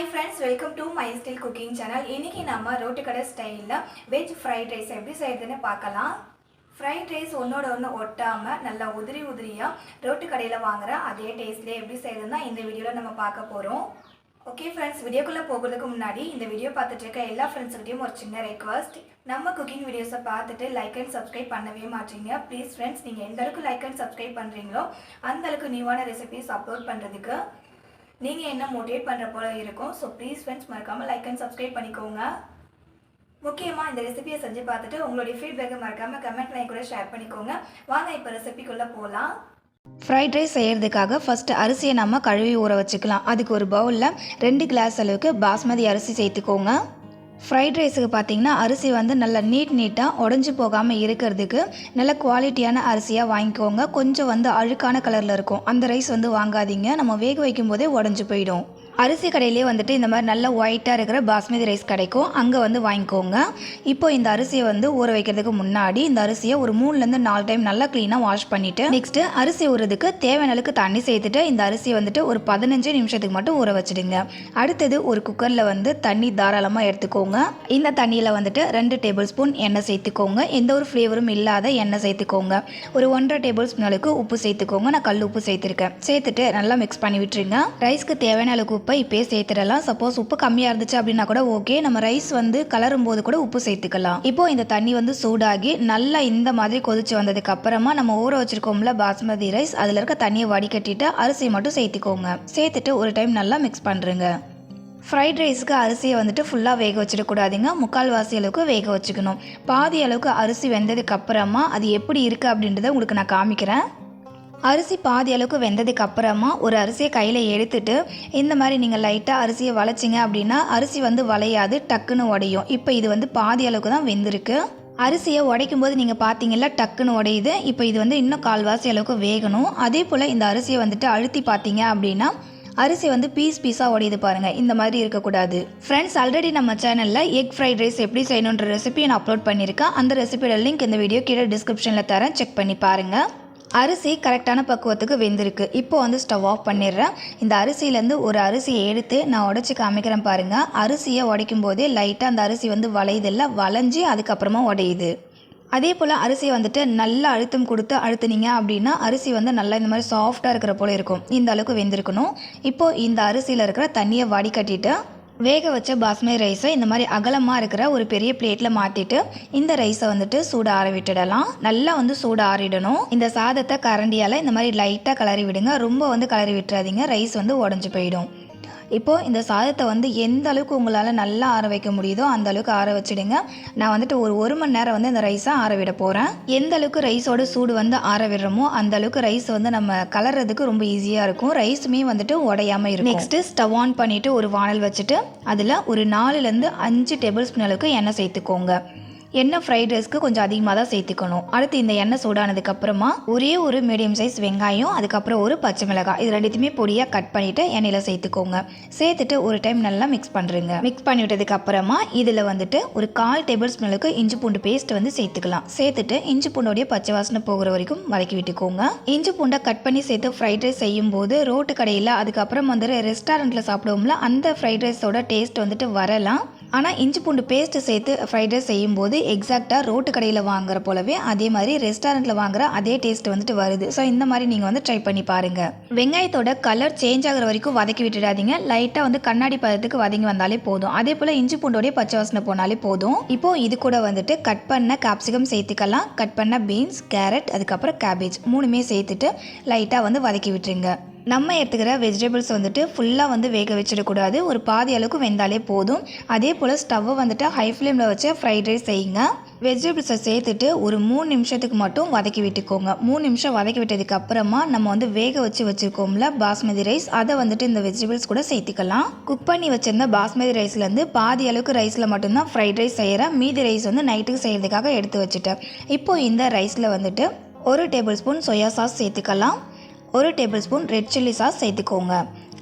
Hi friends welcome to my style cooking channel இன்னைக்கு நம்ம road கடை ஸ்டைலில் வெஜ் ஃப்ரைட் ரைஸ் எப்படி செய்யறதுன்னு பார்க்கலாம். ஃப்ரைட் ரைஸ் ஒன்றோட ஒன்று ஒட்டாமல் நல்லா உதிரி உதிரியாக ரோட்டு கடையில் வாங்குற அதே டேஸ்ட்லேயே எப்படி செய்யறதுன்னு இந்த வீடியோவில் நம்ம பார்க்க போகிறோம் ஓகே ஃப்ரெண்ட்ஸ் வீடியோக்குள்ளே போகிறதுக்கு முன்னாடி இந்த வீடியோ பார்த்துட்டு இருக்க எல்லா ஃப்ரெண்ட்ஸ்கிட்டையும் ஒரு சின்ன ரெக்வஸ்ட் நம்ம குக்கிங் வீடியோஸை பார்த்துட்டு லைக் அண்ட் சப்ஸ்கிரைப் பண்ணவே மாட்டீங்க. ப்ளீஸ் ஃப்ரெண்ட்ஸ் நீங்கள் எந்த அளவுக்கு லைக் அண்ட் சப்ஸ்கிரைப் பண்ணுறீங்களோ அந்த அளவுக்கு நியூவான ரெசிபிஸ் அப்லோட் பண்ணுறதுக்கு நீங்கள் என்ன மோட்டிவேட் பண்ணுற போல இருக்கும் ஸோ ப்ளீஸ் ஃப்ரெண்ட்ஸ் மறக்காமல் லைக் அண்ட் சப்ஸ்கிரைப் பண்ணிக்கோங்க. முக்கியமாக இந்த ரெசிபியை செஞ்சு பார்த்துட்டு உங்களுடைய ஃபீட்பேக்கை மறக்காமல் கமெண்ட் லைன் கூட ஷேர் பண்ணிக்கோங்க. வாங்க இப்போ ரெசிபிக்குள்ளே போகலாம் ஃப்ரைட் ரைஸ் செய்கிறதுக்காக ஃபஸ்ட்டு அரிசியை நம்ம கழுவி ஊற வச்சுக்கலாம். அதுக்கு ஒரு பவுலில் ரெண்டு கிளாஸ் அளவுக்கு பாஸ்மதி அரிசி சேர்த்துக்கோங்க. ஃப்ரைட் ரைஸுக்கு பார்த்தீங்கன்னா அரிசி வந்து நல்லா நீட் நீட்டாக உடஞ்சி போகாமல் இருக்கிறதுக்கு நல்ல குவாலிட்டியான அரிசியாக வாங்கிக்கோங்க. கொஞ்சம் வந்து அழுக்கான கலரில் இருக்கும். அந்த ரைஸ் வந்து வாங்காதீங்க. நம்ம வேக வைக்கும் போதே உடஞ்சி போயிடும். அரிசி கடையிலே வந்துட்டு இந்த மாதிரி நல்ல ஒயிட்டாக இருக்கிற பாஸ்மதி ரைஸ் கிடைக்கும். அங்கே வந்து வாங்கிக்கோங்க. இப்போ இந்த அரிசியை வந்து ஊற வைக்கிறதுக்கு முன்னாடி இந்த அரிசியை ஒரு மூணுலேருந்து நாலு டைம் நல்லா க்ளீனாக வாஷ் பண்ணிவிட்டு நெக்ஸ்ட்டு அரிசி ஊறுறதுக்கு தேவையான அளவுக்கு தண்ணி சேர்த்துட்டு இந்த அரிசியை வந்துட்டு ஒரு பதினஞ்சு நிமிஷத்துக்கு மட்டும் ஊற வச்சுடுங்க. அடுத்தது ஒரு குக்கரில் வந்து தண்ணி தாராளமாக எடுத்துக்கோங்க. இந்த தண்ணியில் வந்துட்டு ரெண்டு டேபிள் ஸ்பூன் எண்ணெய் சேர்த்துக்கோங்க. எந்த ஒரு ஃப்ளேவரும் இல்லாத எண்ணெய் சேர்த்துக்கோங்க. ஒரு ஒன்றரை டேபிள் ஸ்பூன் அளவுக்கு உப்பு சேர்த்துக்கோங்க. நான் கல் உப்பு சேர்த்துருக்கேன். சேர்த்துட்டு நல்லா மிக்ஸ் பண்ணி விட்டுருங்க. ரைஸ்க்கு தேவையான அளவுக்கு உப்பு இப்போயே சேர்த்துடலாம். சப்போஸ் உப்பு கம்மியாக இருந்துச்சு அப்படின்னா கூட ஓகே நம்ம ரைஸ் வந்து கலரும் போது கூட உப்பு சேர்த்துக்கலாம். இப்போ இந்த தண்ணி வந்து சூடாகி நல்லா இந்த மாதிரி கொதிச்சு வந்ததுக்கு அப்புறமா நம்ம ஊற வச்சிருக்கோம்ல பாஸ்மதி ரைஸ் அதில் இருக்க தண்ணியை வடிகட்டிட்டு அரிசியை மட்டும் சேர்த்துக்கோங்க. சேர்த்துட்டு ஒரு டைம் நல்லா மிக்ஸ் பண்ணுறேங்க ஃப்ரைட் ரைஸ்க்கு அரிசியை வந்துட்டு ஃபுல்லாக வேக வச்சிடக்கூடாதுங்க முக்கால்வாசி அளவுக்கு வேக வச்சுக்கணும். பாதி அளவுக்கு அரிசி வெந்ததுக்கு அப்புறமா அது எப்படி இருக்குது அப்படின்றத உங்களுக்கு நான் காமிக்கிறேன். அரிசி பாதி அளவுக்கு வெந்ததுக்கு அப்புறமா ஒரு அரிசியை கையில் எடுத்துட்டு இந்த மாதிரி நீங்கள் லைட்டாக அரிசியை வளைச்சிங்க அப்படின்னா அரிசி வந்து வளையாது டக்குன்னு உடையும். இப்போ இது வந்து பாதி அளவுக்கு தான் வெந்திருக்கு. அரிசியை உடைக்கும் போது நீங்கள் பார்த்தீங்கல்ல டக்குன்னு உடையுது. இப்போ இது வந்து இன்னும் கால்வாசி அளவுக்கு வேகணும். அதே போல் இந்த அரிசியை வந்துட்டு அழுத்தி பார்த்தீங்க அப்படின்னா அரிசி வந்து பீஸ் பீஸாக உடையுது பாருங்கள் இந்த மாதிரி இருக்கக்கூடாது. ஃப்ரெண்ட்ஸ் ஆல்ரெடி நம்ம சேனலில் எக் ஃப்ரைட் ரைஸ் எப்படி செய்யணுன்ற ரெசிபி நான் அப்லோட் பண்ணியிருக்கேன். அந்த ரெசிபியோட லிங்க் இந்த வீடியோ கீழே டிஸ்கிரிப்ஷனில் தரேன். செக் பண்ணி பாருங்கள் அரிசி கரெக்டான பக்குவத்துக்கு வெந்திருக்கு. இப்போ வந்து ஸ்டவ் ஆஃப் பண்ணிடுறேன். இந்த அரிசியிலேருந்து ஒரு அரிசியை எடுத்து நான் உடச்சி காமிக்கிறேன் பாருங்கள் அரிசியை உடைக்கும் போதே லைட்டாக அந்த அரிசி வந்து வளையுதில்ல வளைஞ்சி அதுக்கப்புறமா உடையுது. அதே போல் அரிசியை வந்துட்டு நல்லா அழுத்தம் கொடுத்து அழுத்துனீங்க அப்படின்னா அரிசி வந்து நல்லா இந்த மாதிரி சாஃப்டாக இருக்கிற போல் இருக்கும். இந்த அளவுக்கு வெந்திருக்கணும். இப்போது இந்த அரிசியில் இருக்கிற தண்ணியை வடிகட்டிட்டு வேக வச்ச பாஸ்மதி ரைஸை இந்த மாதிரி அகலமாக இருக்கிற ஒரு பெரிய பிளேட்டில் மாற்றிட்டு இந்த ரைஸை வந்துட்டு சூட ஆற விட்டுடலாம். நல்லா வந்து சூட ஆறிடணும். இந்த சாதத்தை கரண்டியால் இந்த மாதிரி லைட்டாக கலரி விடுங்க. ரொம்ப வந்து கலரி விட்டுறாதீங்க. ரைஸ் வந்து உடஞ்சி போயிடும். இப்போது இந்த சாதத்தை வந்து எந்த அளவுக்கு உங்களால் நல்லா ஆற வைக்க முடியுதோ அந்த அளவுக்கு ஆற வச்சிடுங்க. நான் வந்துட்டு ஒரு ஒரு மணி நேரம் வந்து இந்த ரைஸை ஆற விட போகிறேன் எந்த அளவுக்கு ரைஸோட சூடு வந்து ஆற விடுறோமோ அந்த அளவுக்கு ரைஸ் வந்து நம்ம கலர்றதுக்கு ரொம்ப ஈஸியாக இருக்கும். ரைஸுமே வந்துட்டு உடையாமல் இருக்கும். நெக்ஸ்ட்டு ஸ்டவ் ஆன் பண்ணிவிட்டு ஒரு வானல் வச்சுட்டு அதில் ஒரு நாலுலேருந்து அஞ்சு டேபிள் ஸ்பூன் அளவுக்கு எண்ணெய் சேர்த்துக்கோங்க. எண்ணெய் ஃப்ரைட் ரைஸ்க்கு கொஞ்சம் அதிகமாக தான் சேர்த்துக்கணும். அடுத்து இந்த எண்ணெய் சூடானதுக்கப்புறமா ஒரே ஒரு மீடியம் சைஸ் வெங்காயம் அதுக்கப்புறம் ஒரு பச்சை மிளகாய். இது ரெண்டுத்தையுமே பொடியாக கட் பண்ணிவிட்டு எண்ணெயில் சேர்த்துக்கோங்க. சேர்த்துட்டு ஒரு டைம் நல்லா மிக்ஸ் பண்ணுறேங்க மிக்ஸ் பண்ணி விட்டதுக்கு அப்புறமா இதில் வந்துட்டு ஒரு கால் டேபிள் ஸ்பூனுக்கு இஞ்சி பூண்டு பேஸ்ட் வந்து சேர்த்துக்கலாம். சேர்த்துட்டு இஞ்சி பூண்டோடைய பச்சை வாசனை போகிற வரைக்கும் வதக்கி விட்டுக்கோங்க. இஞ்சி பூண்டை கட் பண்ணி சேர்த்து ஃப்ரைட் ரைஸ் செய்யும் போது ரோட்டு கடையில் அதுக்கப்புறம் வந்துட்டு ரெஸ்டாரண்ட்டில் சாப்பிடுவோம்ல அந்த ஃப்ரைட் ரைஸோட டேஸ்ட் வந்துட்டு வரலாம். ஆனால் இஞ்சி பூண்டு பேஸ்ட்டு சேர்த்து ஃப்ரைட் ரைஸ் செய்யும்போது எக்ஸாக்டாக ரோட்டு கடையில் வாங்குற போலவே அதே மாதிரி ரெஸ்டாரண்ட்டில் வாங்குற அதே டேஸ்ட் வந்துட்டு வருது. ஸோ இந்த மாதிரி நீங்கள் வந்து ட்ரை பண்ணி பாருங்கள் வெங்காயத்தோட கலர் சேஞ்ச் ஆகிற வரைக்கும் வதக்கி விட்டுடாதீங்க. லைட்டாக வந்து கண்ணாடி பதத்துக்கு வதங்கி வந்தாலே போதும். அதே போல் இஞ்சி பூண்டோடைய பச்சை வாசனை போனாலே போதும். இப்போ இது கூட வந்துட்டு கட் பண்ண கேப்சிகம் சேர்த்துக்கலாம். கட் பண்ண பீன்ஸ் கேரட் அதுக்கப்புறம் கேபேஜ் மூணுமே சேர்த்துட்டு லைட்டாக வந்து வதக்கி விட்டுருங்க. நம்ம எடுத்துக்கிற வெஜிடபிள்ஸ் வந்துட்டு ஃபுல்லாக வந்து வேக வச்சிடக்கூடாது. ஒரு பாதி அளவுக்கு வெந்தாலே போதும். அதே போல் ஸ்டவ்வை வந்துட்டு ஹை ஃப்ளேமில் வச்சு ஃப்ரைட் ரைஸ் செய்யுங்க. வெஜிடபிள்ஸை சேர்த்துட்டு ஒரு மூணு நிமிஷத்துக்கு மட்டும் வதக்கி விட்டுக்கோங்க. மூணு நிமிஷம் வதக்கி விட்டதுக்கு அப்புறமா நம்ம வந்து வேக வச்சு வச்சுருக்கோம்ல பாஸ்மதி ரைஸ் அதை வந்துட்டு இந்த வெஜிடபிள்ஸ் கூட சேர்த்துக்கலாம். குக் பண்ணி வச்சிருந்த பாஸ்மதி ரைஸ்லேருந்து பாதி அளவுக்கு ரைஸில் மட்டும்தான் ஃப்ரைட் ரைஸ் செய்கிறேன் மீதி ரைஸ் வந்து நைட்டுக்கு செய்கிறதுக்காக எடுத்து வச்சுட்டேன். இப்போது இந்த ரைஸில் வந்துட்டு ஒரு டேபிள் ஸ்பூன் சோயா சாஸ் சேர்த்துக்கலாம். ஒரு tablespoon red chilli sauce சேர்த்துக்கோங்க.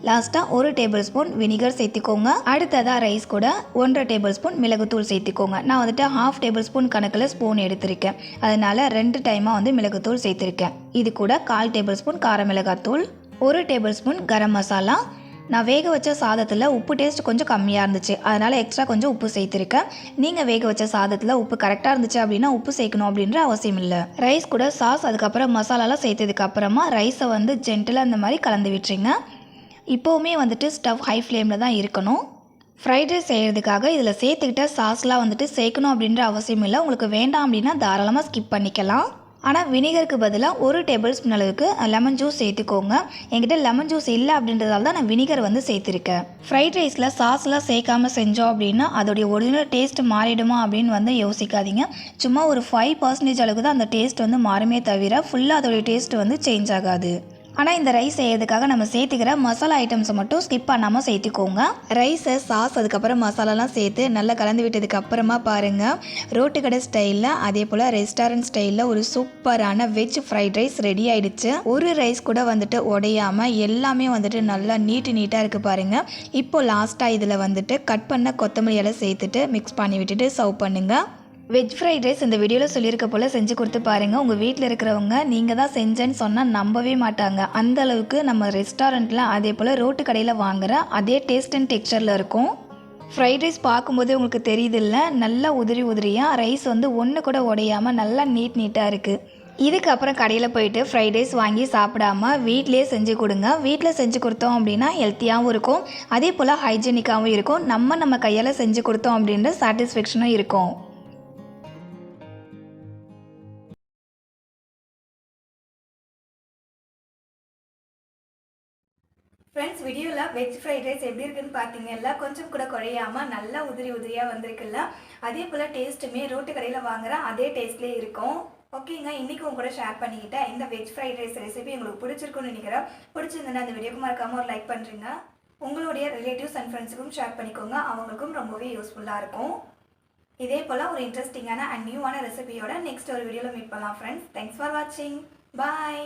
லாஸ்ட்டாக ஒரு டேபிள் ஸ்பூன் வினிகர் சேர்த்துக்கோங்க. அடுத்ததாக ரைஸ் கூட ஒன்றரை டேபிள் ஸ்பூன் மிளகுத்தூள் சேர்த்துக்கோங்க. நான் வந்துட்டு ஹாஃப் டேபிள் ஸ்பூன் கணக்கில் ஸ்பூன் எடுத்திருக்கேன். அதனால் ரெண்டு டைமாக வந்து மிளகுத்தூள் சேர்த்துருக்கேன். இது கூட கால் டேபிள் ஸ்பூன் கார மிளகாத்தூள் ஒரு டேபிள் ஸ்பூன் கரம் மசாலா நான் வேக வச்ச சாதத்தில் உப்பு டேஸ்ட் கொஞ்சம் கம்மியாக இருந்துச்சு. அதனால் எக்ஸ்ட்ரா கொஞ்சம் உப்பு சேர்த்துருக்கேன். நீங்கள் வேக வச்ச சாதத்தில் உப்பு கரெக்டாக இருந்துச்சு அப்படின்னா உப்பு சேர்க்கணும் அப்படின்ற அவசியம் இல்லை. ரைஸ் கூட சாஸ் அதுக்கப்புறம் மசாலாலாம் சேர்த்ததுக்கு அப்புறமா ரைஸை வந்து ஜென்டலாக அந்த மாதிரி கலந்து விட்டுருங்க. இப்போவுமே வந்துட்டு ஸ்டவ் ஹை ஃப்ளேமில் தான் இருக்கணும். ஃப்ரைட் ரைஸ் செய்கிறதுக்காக இதில் சேர்த்துக்கிட்ட சாஸ்லாம் வந்துட்டு சேர்க்கணும் அப்படின்ற அவசியம் இல்லை. உங்களுக்கு வேண்டாம் அப்படின்னா தாராளமாக ஸ்கிப் பண்ணிக்கலாம். ஆனால் வினிகருக்கு பதிலாக ஒரு டேபிள் ஸ்பூன் அளவுக்கு லெமன் ஜூஸ் சேர்த்துக்கோங்க. என்கிட்ட லெமன் ஜூஸ் இல்லை அப்படின்றதால தான் நான் வினிகர் வந்து சேர்த்துருக்கேன். ஃப்ரைட் ரைஸில் சாஸ்லாம் சேர்க்காம செஞ்சோம் அப்படின்னா அதோடைய ஒரிஜினல் டேஸ்ட் மாறிடுமா அப்படின்னு வந்து யோசிக்காதீங்க. சும்மா ஒரு ஃபைவ் பர்சன்டேஜ் அளவுக்கு தான் அந்த டேஸ்ட் வந்து மாறுமே தவிர ஃபுல்லாக அதோடைய டேஸ்ட் வந்து சேஞ்ச் ஆகாது. ஆனால் இந்த ரைஸ் செய்யறதுக்காக நம்ம சேர்த்துக்கிற? மசாலா ஐட்டம்ஸை மட்டும் ஸ்கிப் பண்ணாமல் சேர்த்துக்கோங்க. ரைஸை சாஸ் அதுக்கப்புறம் மசாலாலாம் சேர்த்து நல்லா கலந்து விட்டதுக்கு அப்புறமா பாருங்கள் ரோட்டு கடை ஸ்டைலில் அதே போல் ரெஸ்டாரண்ட் ஸ்டைலில் ஒரு சூப்பரான வெஜ் ஃப்ரைட் ரைஸ் ரெடி ஆயிடுச்சு. ஒரு ரைஸ் கூட வந்துட்டு உடையாமல் எல்லாமே வந்துட்டு நல்லா நீட்டு நீட்டாக இருக்குது பாருங்கள் இப்போ லாஸ்ட்டாக இதில் வந்துட்டு கட் பண்ண கொத்தமல்லி எல்லாம் சேர்த்துட்டு மிக்ஸ் பண்ணி விட்டுட்டு சர்வ் பண்ணுங்கள் வெஜ் ஃப்ரைட் ரைஸ் இந்த வீடியோவில் சொல்லியிருக்க போல் செஞ்சு கொடுத்து பாருங்கள் உங்கள் வீட்டில் இருக்கிறவங்க நீங்கள் தான் செஞ்சேன்னு சொன்னால் நம்பவே மாட்டாங்க. அந்த அளவுக்கு நம்ம ரெஸ்டாரண்ட்டில் அதே போல் ரோட்டு கடையில் வாங்குற அதே டேஸ்ட் அண்ட் டெக்ஸ்சரில் இருக்கும். ஃப்ரைட் ரைஸ் பார்க்கும்போதே உங்களுக்கு தெரியுதில்ல நல்லா உதிரி உதிரியாக ரைஸ் வந்து ஒன்று கூட உடையாமல் நல்லா நீட் நீட்டாக இருக்குது இதுக்கப்புறம் கடையில் போயிட்டு ஃப்ரைட் ரைஸ் வாங்கி சாப்பிடாம வீட்டிலே செஞ்சு கொடுங்க. வீட்டில் செஞ்சு கொடுத்தோம் அப்படின்னா ஹெல்த்தியாகவும் இருக்கும். அதே போல் ஹைஜீனிக்காகவும் இருக்கும். நம்ம நம்ம கையால் செஞ்சு கொடுத்தோம் அப்படின்ற சாட்டிஸ்ஃபேக்ஷனும் இருக்கும். வெஜ் ஃப்ரைட் ரைஸ் எப்படி இருக்குன்னு பார்த்தீங்கன்னா கொஞ்சம் கூட குறையாம நல்லா உதிரி உதிரியாக வந்திருக்குல்ல அதே போல் டேஸ்ட்டுமே ரோட்டு கடையில் வாங்குற அதே டேஸ்ட்லேயே இருக்கும். ஓகேங்க இன்றைக்கி உங்க கூட ஷேர் பண்ணிக்கிட்டேன் இந்த வெஜ் ஃப்ரைட் ரைஸ் ரெசிபி உங்களுக்கு பிடிச்சிருக்குன்னு நினைக்கிறேன். பிடிச்சிருந்தேன்னா அந்த வீடியோக்கு மறக்காமல் ஒரு லைக் பண்ணுறீங்க உங்களுடைய ரிலேட்டிவ்ஸ் அண்ட் ஃப்ரெண்ட்ஸுக்கும் ஷேர் பண்ணிக்கோங்க. அவங்களுக்கும் ரொம்பவே யூஸ்ஃபுல்லாக இருக்கும். இதே போல் ஒரு இன்ட்ரெஸ்டிங்கான அண்ட் நியூவான ரெசிபியோட நெக்ஸ்ட் ஒரு வீடியோவில் மீட் பண்ணலாம் ஃப்ரெண்ட்ஸ் தேங்க்ஸ் ஃபார் வாட்சிங் பாய்